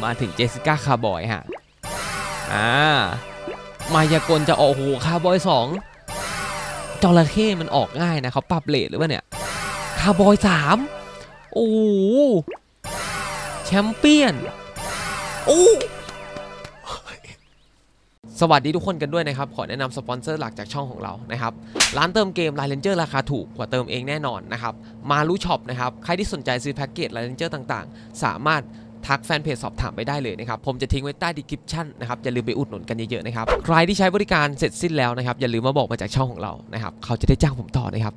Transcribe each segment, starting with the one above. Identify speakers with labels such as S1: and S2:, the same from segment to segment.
S1: หมาถึงเจสสิก้าคาร์บอยฮะอ่ามายากลจะออกโอ้โหคาร์บอยสองจระเข้มันออกง่ายนะเขาปรับเลทหรือเปล่าเนี่ยคาร์บอยสามโอ้โหแชมเปี้ยนโอ้สวัสดีทุกคนกันด้วยนะครับ ขอแนะนำสปอนเซอร์หลักจากช่องของเรานะครับ ร้านเติมเกม l ล n นเจอร์ราคาถูกกว่าเติมเองแน่นอนนะครับ มารู้ช็อปนะครับ ใครที่สนใจซื้อแพ็กเกจ l ล n นเจอร์ต่างๆ สามารถ ทักแฟนเพจสอบถามไปได้เลยนะครับ ผมจะทิ้งไว้ใต้ดีคริปชั่นนะครับ อย่าลืมไปอุดหนุนกันเยอะๆนะครับ ใครที่ใช้บริการเสร็จสิ้นแล้วนะครับ อย่าลืมมาบอกมาจากช่องของเรานะครับ เขาจะได้จ้างผมต่อนะครับ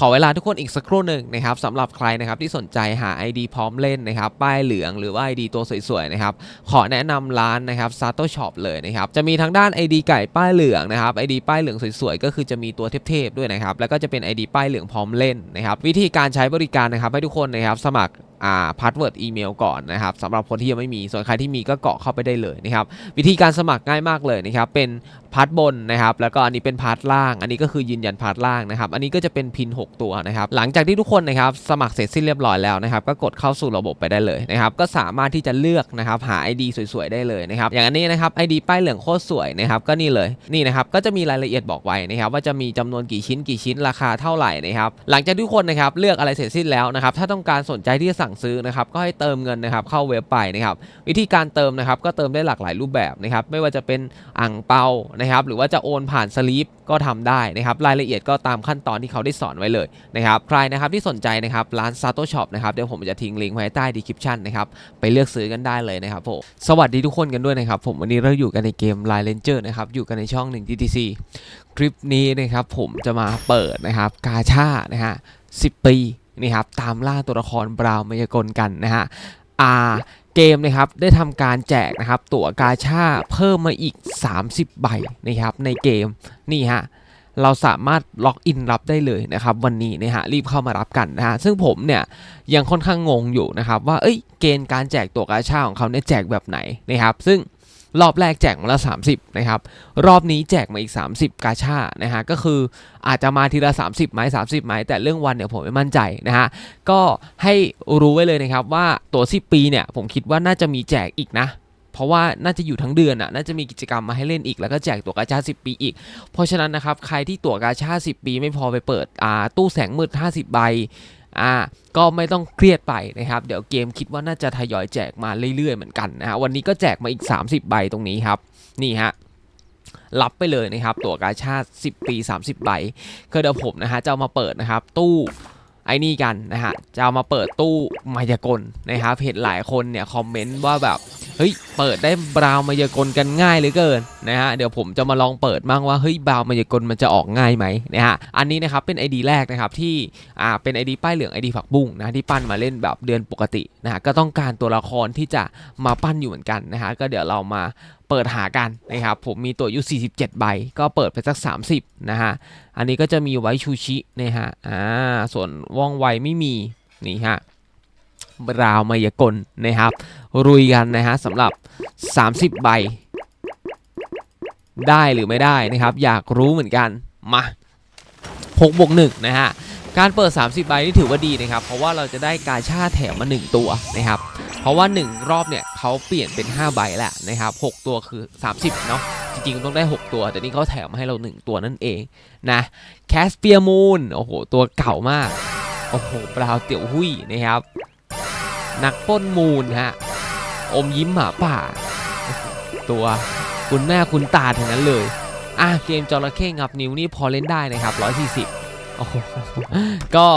S1: ขอเวลาทุกคนอีกสักครู่หนึ่งนะครับสำหรับใครนะครับที่สนใจหา ID พร้อมเล่นนะครับป้ายเหลืองหรือว่า ID ตัวสวยๆนะครับขอแนะนำร้านนะครับ Sato Shop เลยนะครับจะมีทั้งด้าน ID ไก่ป้ายเหลืองนะครับ ID ป้ายเหลืองสวยๆก็คือจะมีตัวเทพๆด้วยนะครับแล้วก็จะเป็น ID ป้ายเหลืองพร้อมเล่นนะครับวิธีการใช้บริการนะครับให้ทุกคนนะครับสมัครพาสเวิร์ดอีเมลก่อนนะครับสำหรับคนที่ยังไม่มีส่วนใครที่มีก็เกาะเข้าไปได้เลยนะครับวิธีการสมัครง่ายมากเลยนะครับเป็นพาร์ทบนนะครับแล้วก็อันนี้เป็นพาร์ทล่าง อันนี้ก็คือยืนยันพาร์ทล่างนะครับอันนี้ก็จะเป็นพิน 6 ตัวนะครับหลังจากที่ทุกคนนะครับสมัครเสร็จสิ้นเรียบร้อยแล้วนะครับก็กดเข้าสู่ระบบไปได้เลยนะครับก็สามารถที่จะเลือกนะครับหา ID สวยๆได้เลยนะครับอย่างอันนี้นะครับ ID ป้ายเหลืองโคตรสวยนะครับก็นี่เลยนี่นะครับก็จะมีรายละเอียดบอกไว้นะครับว่าจะมีจำนวนกี่ชิ้นกี่ชิ้นราคาเท่าไหร่นะครับหลังจากทุกคนนะครับเลือกอะไรเสร็จสิ้นแล้วนะครับถ้าต้องการสนใจที่จะสั่งซื้อนะครับก็ให้เติมเงินนะครับเข้าเว็บไปนะครับวิธีการเติมนะครับก็เติมได้หลากหลายรูปแบบนะครับไม่ว่าจะเป็นอ่างเปานะครับหรือว่าจะโอนผ่านสลีปก็ทำได้นะครับรายละเอียดก็ตามขั้นตอนที่เขาได้สอนไว้เลยนะครับใครนะครับที่สนใจนะครับร้าน Sato Shop นะครับเดี๋ยวผมจะทิ้งลิงก์ไว้ใต้ดีคริปชันนะครับไปเลือกซื้อกันได้เลยนะครับผมสวัสดีทุกคนกันด้วยนะครับผมวันนี้เราอยู่กันในเกม Line Ranger นะครับอยู่กันในช่อง1 TTC คลิปนี้นะครับผมจะมาเปิดนะครับกาชานะฮะ10 ปี นี่ครับตามล่าตัวละครบราวน์มายากลกันนะฮะอ่าเกมนะครับได้ทำการแจกนะครับตั๋วกาชาเพิ่มมาอีก 30 ใบนะครับในเกมนี่ฮะเราสามารถล็อกอินรับได้เลยนะครับวันนี้นะฮะรีบเข้ามารับกันนะฮะซึ่งผมเนี่ยยังค่อนข้างงงอยู่นะครับว่าเอ้ยเกณฑ์การแจกตั๋วกาชาของเขาเนี่ยแจกแบบไหนนะครับซึ่ง รอบแรกแจกมาละ 30 นะครับ รอบนี้แจกมาอีก 30 กาชานะฮะ ก็คืออาจจะมาทีละ 30ไม้30ไม้แต่เรื่องวันเนี่ยผมไม่มั่นใจนะฮะ ก็ให้รู้ไว้เลยนะครับว่าตัว 10 ปีเนี่ยผมคิดว่าน่าจะมีแจกอีกนะเพราะว่าน่าจะอยู่ทั้งเดือนอะ น่าจะมีกิจกรรมมาให้เล่นอีก แล้วก็แจกตั๋วกาชา 10 ปีอีก เพราะฉะนั้นนะครับ ใครที่ตั๋วกาชา 10 ปีไม่พอไปเปิดอ่าตู้แสงมืด 50 ใบ อ่าก็ไม่ต้องเครียดไปนะครับ เดี๋ยวเกมคิดว่าน่าจะทยอยแจกมาเรื่อยๆเหมือนกันนะฮะวันนี้ก็แจกมาอีก 30 ใบตรงนี้ครับ นี่ฮะรับไปเลยนะครับ ตั๋วกาชาติ 10 ปี 30 ใบก็เดี๋ยวผมนะฮะจะามาเปิดนะครับ ตู้ไอ้นี่กันนะฮะจะเอามาเปิดตู้มายากลนะครับเห็นหลายคนเนี่ยคอมเมนต์ว่าแบบ เฮ้ยเปิดได้บราวมายากลกันง่ายเหลือเกินนะฮะเดี๋ยวผมจะมาลองเปิดบ้างว่าเฮ้ยบราวมายากลมันจะออกง่ายไหมนะฮะอันนี้นะครับเป็น ID แรกนะครับที่อ่าเป็น ID ป้ายเหลือง ID ผักบุ้งนะที่ปั้นมาเล่นแบบเดือนปกตินะฮะก็ต้องการตัวละครที่จะมาปั้นอยู่เหมือนกันนะฮะก็เดี๋ยวเรามาเปิดหากันนะครับผมมีตัวอายุ47 ใบ ก็เปิดไปสัก 30นะฮะอันนี้ก็จะมีไว้ชูชินะฮะอ่าส่วนว่องไวไม่มีนี่ฮะ ราวมายากลนะครับรุยกันนะฮะสำหรับ 30 ใบ ได้หรือไม่ได้นะครับ อยากรู้เหมือนกันมา6บวก1นะฮะการเปิด 30 ใบนี่ถือว่าดีนะครับ เพราะว่าเราจะได้กาชาแถมมา 1 ตัวนะครับ เพราะว่า 1 รอบเนี่ยเขาเปลี่ยนเป็น 5 ใบแหล้วนะครับ 6 ตัวคือ 30 เนาะ จริงๆ ต้องได้ 6 ตัว แต่นี่เขาแถมมาให้เรา 1 ตัวนั่นเองนะแคสเปียมูนโอ้โห ตัวเก่ามาก โอ้โหปลาวเตี๋ยวหุยนะครับ นักป้นมูลฮะ อมยิ้มหมาป่า ตัวคุณแม่คุณตาทั้งนั้นเลย อะเกมจระเข้งับนิ้วนี่พอเล่นได้นะครับ 140โอ้โหก็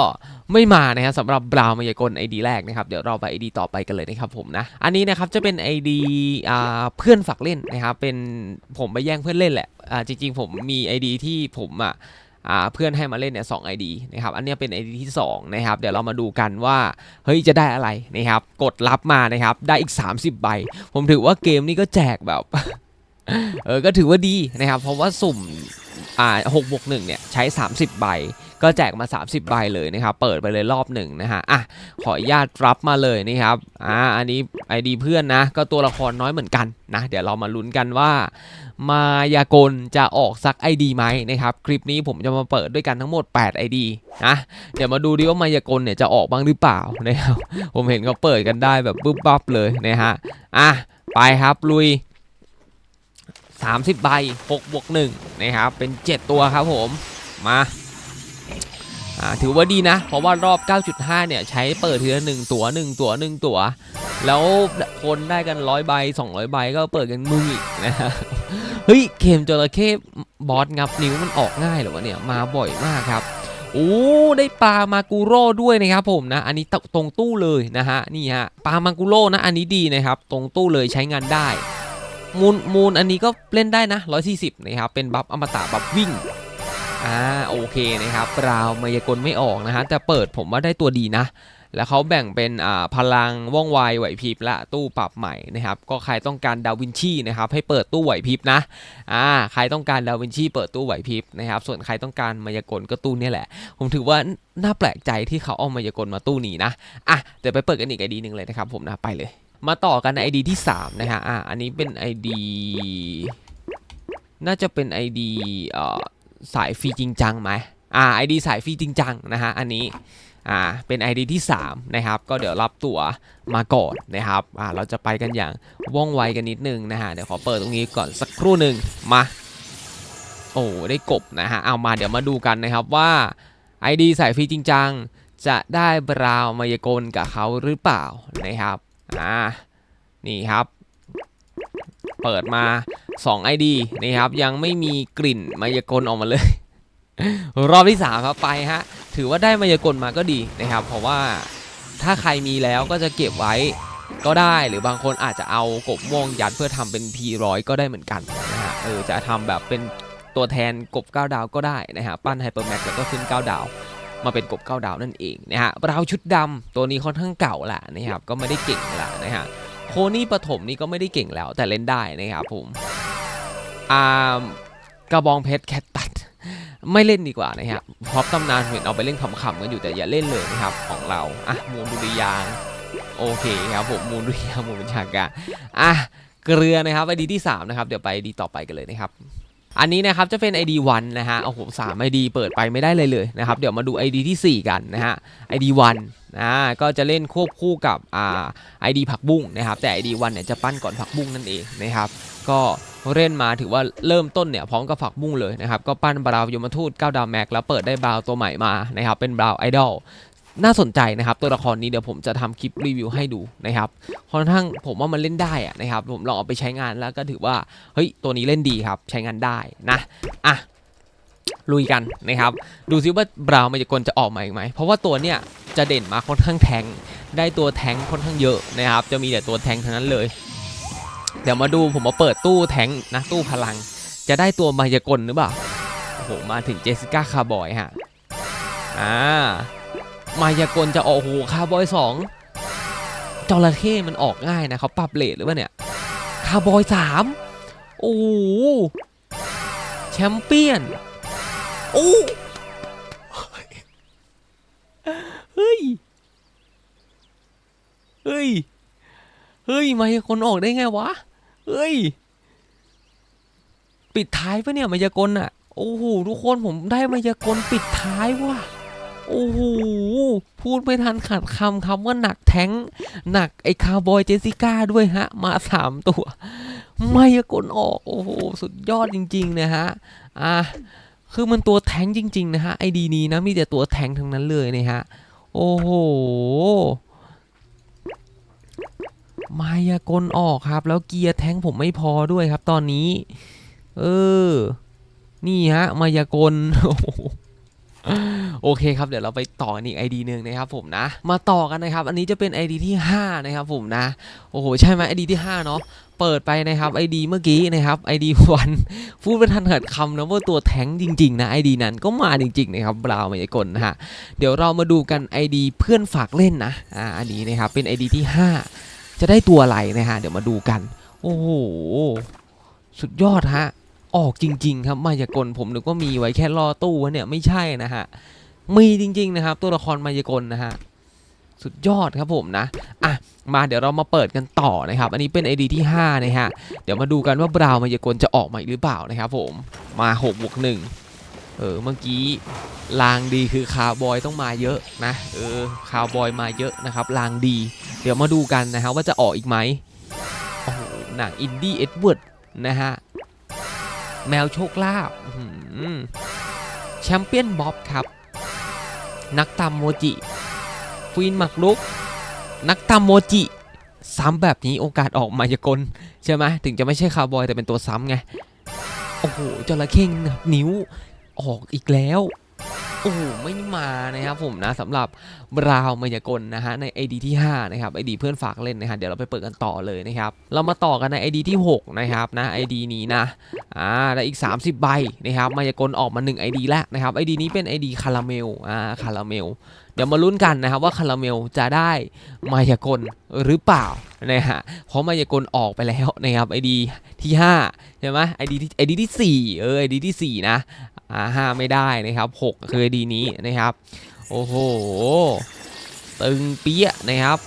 S1: ไม่มานะครับสำหรับบราวน์มายากล ID แรกนะครับ เดี๋ยวเราไป ID ต่อไปกันเลยนะครับผมนะ อันนี้นะครับจะเป็น ID อ่าเพื่อนฝากเล่นนะครับ เป็นผมไปแย่งเพื่อนเล่นแหละอ่าจริงๆ ผมมี ID ที่ผมอะ เพื่อนให้มาเล่นเนี่ยสอง ID นะครับอันนี้เป็น ID ที่สองนะครับเดี๋ยวเรามาดูกันว่าเฮ้ยจะได้อะไรนะครับกดรับมานะครับได้อีก 30 ใบ ผมถือว่าเกมนี้ก็แจกแบบเออก็ถือว่าดีนะครับเพราะว่าสุ่มอ่าหกบวกหนึ่งเนี่ยใช้ 30 ใบ ก็แจกมา 30 ใบเลยนะครับเปิดไปเลยรอบหนึ่งนะฮะอะขออนุญาตรับมาเลยนะครับอ่าอันนี้ไอดีเพื่อนนะก็ตัวละครน้อยเหมือนกันนะเดี๋ยวเรามาลุ้นกันว่า มายากลจะออกสัก ID ไหมนะครับ คลิปนี้ผมจะมาเปิดด้วยกันทั้งหมด 8 ID นะเดี๋ยวมาดูดิว่ามายากลเนี่ยจะออกบ้างหรือเปล่านะครับผมเห็นเขาเปิดกันได้แบบบึ๊บบับเลยนะฮะอะไปครับลุย 30 ใบ 6 บวก 1 นะครับ เป็น 7 ตัวครับผมมาอ่าถือว่าดีนะ เพราะว่ารอบ 9.5 เนี่ย ใช้เปิดทีละ1ตัว 1 ตัว 1 ตัว แล้วคนได้กันร้อยใบ 200 ใบก็เปิดกันมึงอีกนะ ฮะเฮ้ยเกมจระเข้บอสงับนิ้วมันออกง่ายเหรอวะเนี่ยมาบ่อยมากครับโอ้ได้ปลามากูโร่ด้วยนะครับผมนะ อันนี้ตรงตู้เลยนะฮะนี่ฮะปลามากูโร่นะอันนี้ดีนะครับ ตรงตู้เลยใช้งานได้ มูลมูลอันนี้ก็เล่นได้นะ 140นะครับเป็นบัฟอมตะบัฟวิ่งอ่าโอเคนะครับราวมายากลไม่ออกนะฮะแต่เปิดผมว่าได้ตัวดีนะ แล้วเขาแบ่งเป็นพลังว่องไวไหวพริบและตู้ปรับใหม่นะครับ ก็ใครต้องการดาวินชีนะครับให้เปิดตู้ไหวพริบนะอ่าใครต้องการดาวินชีเปิดตู้ไหวพริบนะครับ ส่วนใครต้องการมายากลก็ตู้นี่แหละ ผมถือว่าน่าแปลกใจที่เขาเอามายากลมาตู้นี้นะอะเดี๋ยวไปเปิดกันอีกไอดีหนึ่งเลยนะครับผมนะไปเลยมาต่อกันใน ID ที่ 3 นะฮะ อะอันนี้เป็น ID น่าจะเป็น ID เอ่อ สายฟรีจริงจังไหมอ่า ID สายฟรีจริงจังนะฮะ อันนี้ อ่าเป็น ID ที่3นะครับก็เดี๋ยวรับตั๋วมาก่อนนะครับอ่าเราจะไปกันอย่างว่องไวกันนิดนึงนะฮะเดี๋ยวขอเปิดตรงนี้ก่อนสักครู่หนึ่งมาโอ้ได้กบนะฮะเอามาเดี๋ยวมาดูกันนะครับว่า ID สายฟรีจริงจังจะได้บราวมายากลกับเขาหรือเปล่านะครับอ่านี่ครับ เปิดมา 2 ID นะครับยังไม่มีกลิ่นมายากลออกมาเลย รอบที่3ครับไปฮะ ถือว่าได้มายากลมาก็ดีนะครับ เพราะว่าถ้าใครมีแล้วก็จะเก็บไว้ก็ได้หรือบางคนอาจจะเอากบม่วงยัดเพื่อทำเป็น P100 ก็ได้เหมือนกันนะฮะเออจะทำแบบเป็นตัวแทนกบ9ดาวก็ได้นะฮะปั้นไฮเปอร์แม็กแล้วก็ขึ้น 9 ดาว มาเป็นกบ9ดาวนั่นเองนะฮะเราชุดดำตัวนี้ค่อนข้างเก่าแหละนะครับก็ไม่ได้เก่งละนะฮะโคนี่ปฐมนี่ก็ไม่ได้เก่งแล้วแต่เล่นได้นะครับผมอ่ากระบองเพชรแคท ไม่เล่นดีกว่านะครับเพราะตำนานเห็นเอาไปเล่นขำๆกันอยู่แต่อย่าเล่นเลยนะครับของเราอะมูลดุริยางค์โอเคครับผมมูลดุริยางค์มูลบัญชาการอะเกลือนะครับไอดีที่3นะครับเดี๋ยวไปดีต่อไปกันเลยนะครับอันนี้นะครับจะเป็น ID 1นะฮะโอ้โหสาม ID เปิดไปไม่ได้เลยเลยนะครับ เดี๋ยวมาดู ID ที่ 4 กันนะฮะ ID 1นะก็จะเล่นควบคู่กับอ่า ID ผักบุ้งนะครับ แต่ ID 1เนี่ยจะปั้นก่อนผักบุ้งนั่นเองนะครับ ก็ เล่นมาถือว่าเริ่มต้นเนี่ยพร้อมกับฝักบุ้งเลยนะครับก็ปั้นบราวยมทูต9ดาวแม็กแล้วเปิดได้บราวตัวใหม่มานะครับเป็นบราวไอดอลน่าสนใจนะครับตัวละครนี้เดี๋ยวผมจะทำคลิปรีวิวให้ดูนะครับค่อนข้างผมว่ามันเล่นได้อะนะครับผมลองเอาไปใช้งานแล้วก็ถือว่าเฮ้ยตัวนี้เล่นดีครับใช้งานได้นะอะลุยกันนะครับดูซิว่าบราวมายากลจะออกมาอีกไหมเพราะว่าตัวเนี้ยจะเด่นมาค่อนข้างแทงได้ตัวแทงค่อนข้างเยอะนะครับจะมีแต่ตัวแทงทั้งนั้นเลย เดี๋ยวมาดูผมมาเปิดตู้แทงนะตู้พลัง จะได้ตัวมายากลหรือเปล่าโอ้โหมาถึงเจสสิก้าคาร์บอยฮะอ่ามายากลจะออกโอ้โหคาร์บอยสองจระเข้มันออกง่ายนะเขาปรับเลทหรือเปล่าเนี่ยคาร์บอยสามโอ้โหแชมเปี้ยนโอ้เฮ้ยเฮ้ย เฮ้ย มายากลออกได้ไงวะ เฮ้ย ปิดท้ายปะเนี่ยมายากลอะโอ้โหทุกคนผมได้มายากลปิดท้ายว่ะโอ้โหพูดไม่ทันขาดคำคำว่าหนักแท้ง หนักไอ้คาร์บอยเจสสิก้าด้วยฮะ มาสามตัวมายากลออกโอ้โหสุดยอดจริงๆนะฮะอะคือมันตัวแท้งจริง ๆ นะฮะไอดีนี้นะมีแต่ตัวแท้งทั้งนั้นเลยนะฮะโอ้โห มายากลออกครับ แล้วเกียร์แท้งผมไม่พอด้วยครับ ตอนนี้ เออ นี่ฮะ มายากลโอเคครับ เดี๋ยวเราไปต่อนอีก ID หนึ่งนะครับผมนะ มาต่อกันนะครับ อันนี้จะเป็น ID ที่ 5 นะครับผมนะ โอ้โห ใช่ไหม ID ที่ 5 เนาะเปิดไปนะครับ ID เมื่อกี้นะครับ ID วันพูดไม่ทันขัดคำนะว่าตัวแท้งจริงๆนะ ID นั้นก็มาจริงๆนะครับบราวน์มายากลนะฮะเดี๋ยวเรามาดูกัน ID เพื่อนฝากเล่นนะอ่าอันนี้นะครับเป็น ID ที่ 5 จะได้ตัวอะไรนะฮะ เดี๋ยวมาดูกัน โอ้โห สุดยอดฮะ ออกจริง ๆ ครับ มายากลผมนึกว่ามีไว้แค่รอตู้วะเนี่ยไม่ใช่นะฮะ มีจริง ๆ นะครับ ตัวละครมายากลนะฮะ สุดยอดครับผมนะ อะ มาเดี๋ยวเรามาเปิดกันต่อนะครับ อันนี้เป็น ID ที่ 5 นะฮะ เดี๋ยวมาดูกันว่าบราวน์มายากลจะออกมาหรือเปล่านะครับผม มา6บวก1เออ เมื่อกี้ลางดีคือคาร์บอยต้องมาเยอะนะ เออ คาร์บอยมาเยอะนะครับ ลางดี เดี๋ยวมาดูกันนะฮะว่าจะออกอีกไหมโอ้โหหนังอินดี้เอ็ดเวิร์ดนะฮะ แมวโชคลาภแชมเปี้ยนบ๊อบครับ นักตามโมจิควีนหมักลุก นักตามโมจิซ้ำแบบนี้โอกาสออกมายากลใช่ไหมถึงจะไม่ใช่คาร์บอยแต่เป็นตัวซ้ำไง โอ้โหจระเข้งนิ้วออกอีกแล้ว โอ้โหไม่มานะครับผมนะสำหรับบราวน์มายากลนะฮะใน ID ที่ 5 นะครับ ID เพื่อนฝากเล่นนะฮะเดี๋ยวเราไปเปิดกันต่อเลยนะครับเรามาต่อกันใน ID ที่ 6 นะครับนะ ID นี้นะอ่าได้อีก 30 ใบนะครับมายากลออกมา 1 ID แล้วนะครับ ID นี้เป็น ID คาราเมลอ่าคาราเมลเดี๋ยวมาลุ้นกันนะครับว่าคาราเมลจะได้มายากลหรือเปล่านะฮะเพราะมายากลออกไปแล้วนะครับ ID ที่5ใช่ไหม ID ที่ ID ที่4เออ ID ที่4นะ อ่าห้าไม่ได้นะครับ6คือ ID นี้นะครับ โอ้โห ตึงเปี้ยะนะครับ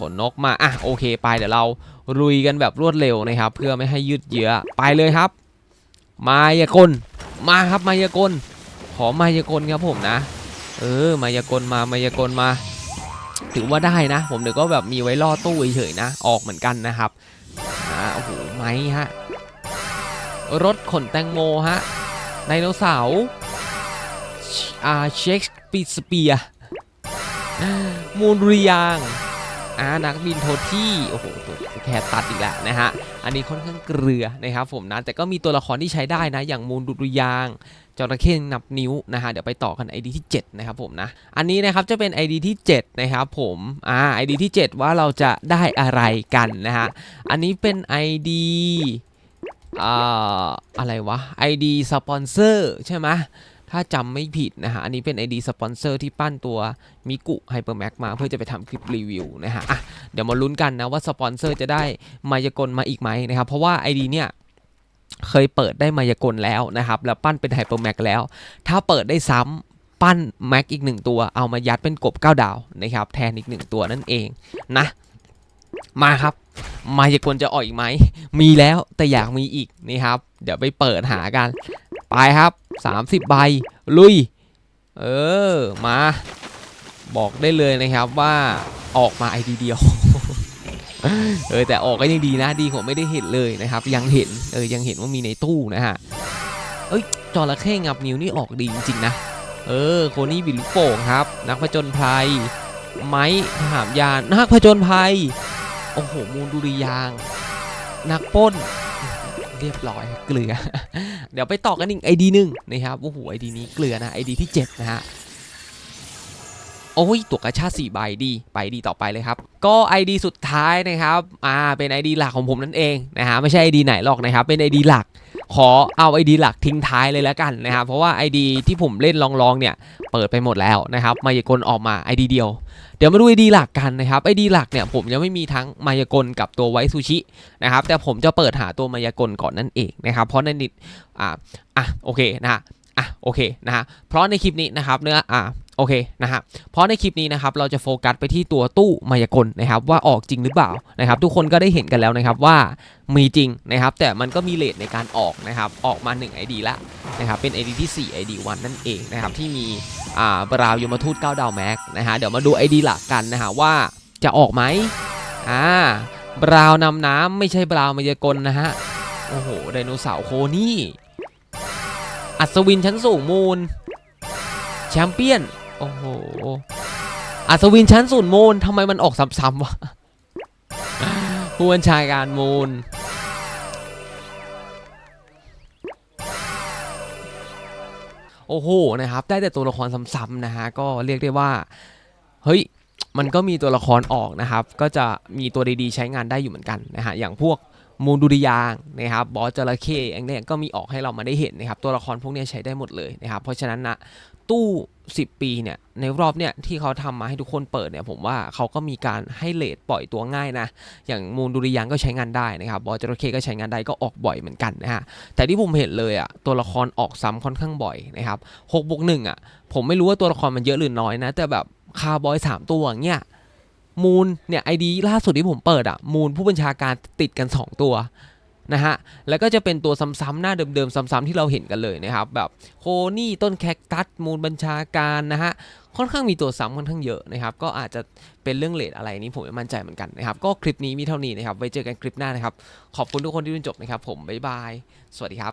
S1: ขนนกมาอะโอเคไปเดี๋ยวเราลุยกันแบบรวดเร็วนะครับ เพื่อไม่ให้ยืดเยื้อไปเลยครับ มายากลมาครับมายากลขอมายากลครับผมนะ เออมายากลมามายากลมา ถือว่าได้นะ ผมเดี๋ยวก็แบบมีไว้ล่อตู้เฉยๆนะ ออกเหมือนกันนะครับอ่าโอ้โหไม้ฮะรถขนแตงโมฮะ ไดโนเสาร์อ่าเช็คปีสเปียมูลริยางอ่านักบินโทที่ โอ้โหตัวแค่ตัดอีกแล้วนะฮะ อันนี้ค่อนข้างเกลือนะครับผมนะ แต่ก็มีตัวละครที่ใช้ได้นะ อย่างมูลดุริยางจระเข้นับนิ้วนะฮะ เดี๋ยวไปต่อกัน ID ที่ 7 นะครับผมนะ อันนี้นะครับจะเป็น ID ที่ 7 นะครับผมอ่า ID ที่ 7 ว่าเราจะได้อะไรกันนะฮะ อันนี้เป็น ID อ่าอะไรวะ ID สปอนเซอร์ใช่ไหมถ้าจำไม่ผิดนะฮะ อันนี้เป็น ID สปอนเซอร์ที่ปั้นตัวมิกุไฮเปอร์แม็กมาเพื่อจะไปทำคลิปรีวิวนะฮะ อะ เดี๋ยวมาลุ้นกันนะว่าสปอนเซอร์จะได้มายากลมาอีกไหมนะครับ เพราะว่า ID เนี่ยเคยเปิดได้มายากลแล้วนะครับ แล้วปั้นเป็นไฮเปอร์แม็กแล้ว ถ้าเปิดได้ซ้ำปั้นแม็กอีกหนึ่งตัว เอามายัดเป็นกบ9ดาวนะครับ แทนอีกหนึ่งตัวนั่นเองนะ มาครับ มายากลจะออกอีกไหม มีแล้วแต่อยากมีอีกนี่ครับ เดี๋ยวไปเปิดหากัน ไปครับ 30 ใบ ลุย เออ มา บอกได้เลยนะครับว่าออกมาไอดีเดียว เออแต่ออกก็ยังดีนะดีกว่าไม่ได้เห็นเลยนะครับ ยังเห็นเออยังเห็นว่ามีในตู้นะฮะเอ้ยจระเข้งับนิ้วนี่ออกดีจริงๆนะ เออโคนี่บิลลูกโป่งครับ นักผจญภัยไม้ทหารยานนักผจญภัยโอ้โหมูลดุริยาง นักป้น เรียบร้อยเกลือ เดี๋ยวไปต่อกันอีกไอดีหนึ่งนะครับโอ้โหไอดีนี้เกลือนะไอดีที่ 7 นะฮะ โอ้ยตัวกระชาติ4ใบดีไปดีต่อไปเลยครับ ก็ ID สุดท้ายนะครับอ่าเป็น ID หลักของผมนั่นเองนะฮะไม่ใช่ ID ไหนหรอกนะครับเป็น ID หลัก ขอเอา ID หลักทิ้งท้ายเลยแล้วกันนะครับเพราะว่า ID ที่ผมเล่นลองๆเนี่ยเปิดไปหมดแล้วนะครับมายากลออกมา ID เดียว เดี๋ยวมาดู ID หลักกันนะครับ ID หลักเนี่ยผมยังไม่มีทั้งมายากลกับตัวไวซูชินะครับแต่ผมจะเปิดหาตัวมายากลก่อนนั่นเองนะครับเพราะในนิดอ่าอะโอเคนะฮะอะโอเคนะฮะเพราะในคลิปนี้นะครับเนื้ออ่า โอเคนะฮะเพราะในคลิปนี้นะครับเราจะโฟกัสไปที่ตัวตู้มายากลนะครับว่าออกจริงหรือเปล่านะครับทุกคนก็ได้เห็นกันแล้วนะครับว่ามีจริงนะครับแต่มันก็มีเลทในการออกนะครับออกมา 1 ID ละนะครับเป็น ID ที่ 4 ID 1นั่นเองนะครับที่มีอ่าบราวยูมาทูต9ดาวแม็กนะฮะเดี๋ยวมาดู ID หลักกันนะฮะว่าจะออกไหมอ่าบราวนำน้ำไม่ใช่บราวมายากลนะฮะโอ้โหไดโนเสาร์โคนี่อัศวินชั้นสูงมูลแชมเปี้ยน โอ้โหอัศวินชั้นศูนมูลทำไมมันออกซ้ำๆวะผู้บัญชาการมูลโอ้โหนะครับได้แต่ตัวละครซ้ำๆนะฮะก็เรียกได้ว่าเฮ้ยมันก็มีตัวละครออกนะครับ ก็จะมีตัวดีๆใช้งานได้อยู่เหมือนกันนะฮะอย่างพวกมูดุริยางนะครับบอสจระเข้อันเนี้ยก็มีออกให้เรามาได้เห็นนะครับตัวละครพวกนี้ใช้ได้หมดเลยนะครับเพราะฉะนั้นนะ ตู้ 10 ปีเนี่ยในรอบเนี่ยที่เขาทำมาให้ทุกคนเปิดเนี่ยผมว่าเขาก็มีการให้เลทปล่อยตัวง่ายนะ อย่างมูลดุริยางก็ใช้งานได้นะครับบอจระเข้ก็ใช้งานได้ก็ออกบ่อยเหมือนกันนะฮะแต่ที่ผมเห็นเลยอะตัวละครออกซ้ำค่อนข้างบ่อยนะครับ6บวก1อะผมไม่รู้ว่าตัวละครมันเยอะหรือน้อยนะ แต่แบบคาร์บอย 3 ตัวเงี้ยมูลเนี่ยไอดีล่าสุดที่ผมเปิดอะมูลผู้บัญชาการติดกัน 2 ตัว นะฮะ แล้วก็จะเป็นตัวซ้ำๆหน้าเดิมๆซ้ำๆที่เราเห็นกันเลยนะครับ แบบโคนี่ต้นแคคตัสมูลบัญชาการนะฮะค่อนข้างมีตัวซ้ำค่อนข้างเยอะนะครับ ก็อาจจะเป็นเรื่องเลทอะไรนี้ผมไม่มั่นใจเหมือนกันนะครับ ก็คลิปนี้มีเท่านี้นะครับ ไว้เจอกันคลิปหน้านะครับ ขอบคุณทุกคนที่ดูจบนะครับ ผมบ๊ายบาย สวัสดีครับ